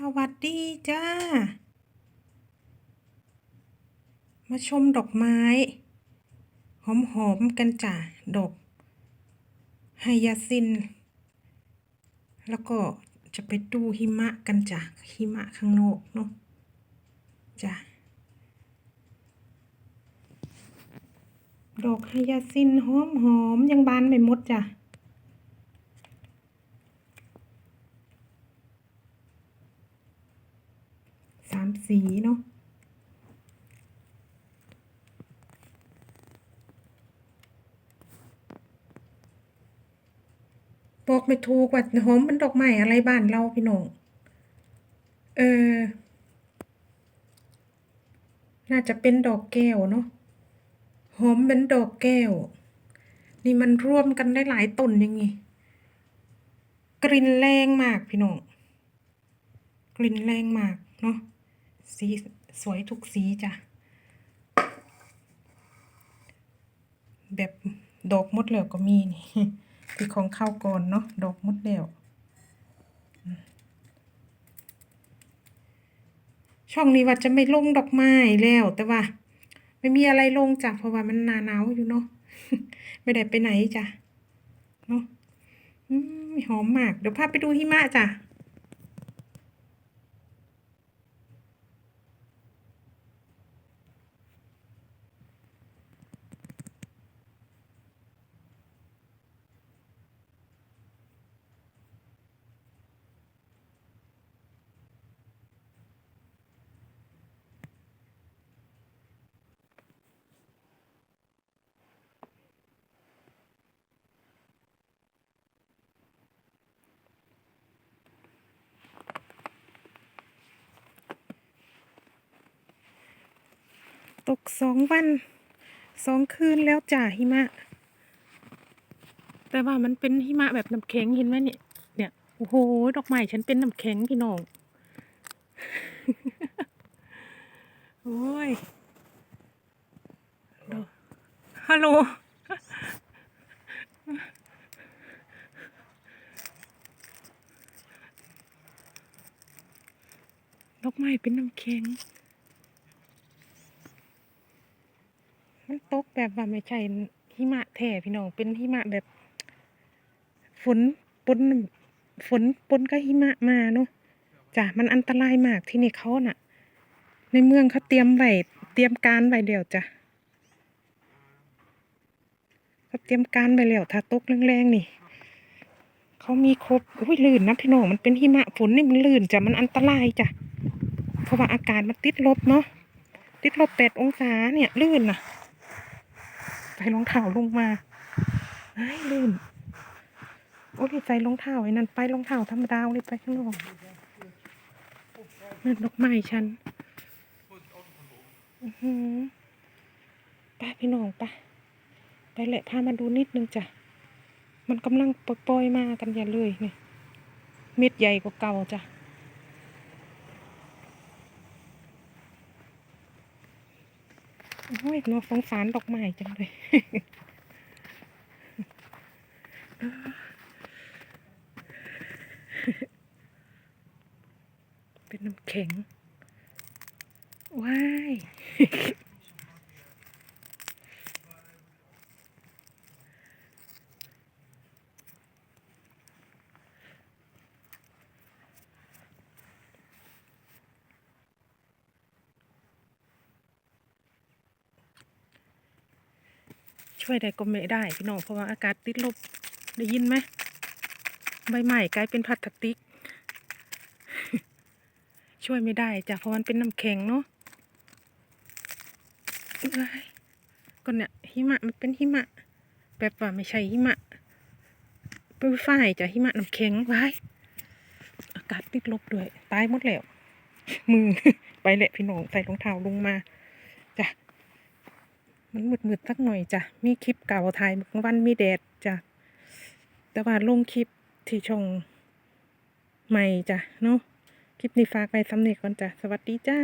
สวัสดีจ้า มาชมดอกไม้ หอมๆกันจ้ะ ดอกไฮยาซิน แล้วก็จะไปดูหิมะกันจ้ะ หิมะข้างนอกเนาะจ้ะ ดอกไฮยาซินหอมๆยังบานไม่หมดจ้ะ สีเนาะบอกไม่ถูกว่าหอมเป็นดอกไม้อะไรบ้านเราพี่น้อง เออ น่าจะเป็นดอกแก้วเนาะ หอมเป็นดอกแก้ว นี่มันร่วมกันได้หลายต้นยังไงกลิ่นแรงมากพี่น้อง กลิ่นแรงมากเนาะ สีสวยทุกสีจ้ะ แบบดอกมดแล้วก็มีนี่ที่ของเข้าก่อนเนาะดอกมดแล้วช่องนี้ว่าจะไม่ลงดอกไม้แล้ว แต่ว่า ไม่มีอะไรลงจ้ะเพราะว่ามันหนาหนาวอยู่เนาะไม่ได้ไปไหนจ้ะเนาะหอมมาก เดี๋ยวพาไปดูหิมะจ้ะ ตกสองวันสองคืนแล้วจ้ะหิมะ แต่ว่ามันเป็นหิมะแบบน้ำแข็งเห็นไหมเนี่ยเนี่ยโอ้โหดอกไม้ฉันเป็นน้ำแข็งพี่น้องโอ้ยดูฮัลโหลดอกไม้เป็นน้ำแข็ง มันตก แบบว่าไม่ใช่หิมะแท้พี่น้องเป็นหิมะแบบ ฝนปนฝนปนกับหิมะมาเนาะจ้ะมันอันตรายมากที่นี่เขาน่ะ ในเมืองเขาเตรียมไว้เตรียมการไว้เดียวจ้ะเขาเตรียมการไว้แล้วถ้าตกแรงๆนี่เขามีครบอุ้ยลื่นนะพี่น้องมันเป็นหิมะฝนนี่มันลื่นจ้ะมันอันตรายจ้ะเพราะว่าอากาศมันติดลบเนาะติดลบแปดองศาเนี่ยลื่นน่ะ ใส่รองเท้าลงมาไอ้ยลื่นโอ้ยใส่รองเท้าไอ้นั่นไปรองเท้าธรรมดาเลยไปข้างนอกนั่นดอกไม้ฉันอือหือไปพี่น้องไปไปแหละพามาดูนิดนึงจ้ะ มันกำลังปล่อยมากันอย่าเลยนี่เม็ดใหญ่กว่าเก่าจ้ะ โอ้ยน้องสงสารดอกไม้จังเลยเป็นน้ำแข็ง ว้าย ช่วยได้ก็ไม่ได้พี่น้องเพราะว่าอากาศติดลบได้ยินไหมใบไม้กลายเป็นพลาสติก ช่วยไม่ได้จ้ะเพราะมันเป็นน้ำแข็งเนาะเอ้ยก็เนี่ยหิมะมันเป็นหิมะ แบบว่าไม่ใช่หิมะเป็นฝ้ายจ้ะหิมะน้ำแข็งไว้ายอากาศติดลบด้วย ตายหมดแล้วมือไปแหละพี่น้องใส่รองเท้าลงมา มันมืดๆสักหน่อยจ้ะ มีคลิปเก่าถ่ายบางวันมีแดดจ้ะ แต่ว่าลงคลิปที่ช่องใหม่จ้ะเนาะ คลิปนี้ฝากไปสำเร็จก่อนจ้ะ สวัสดีจ้า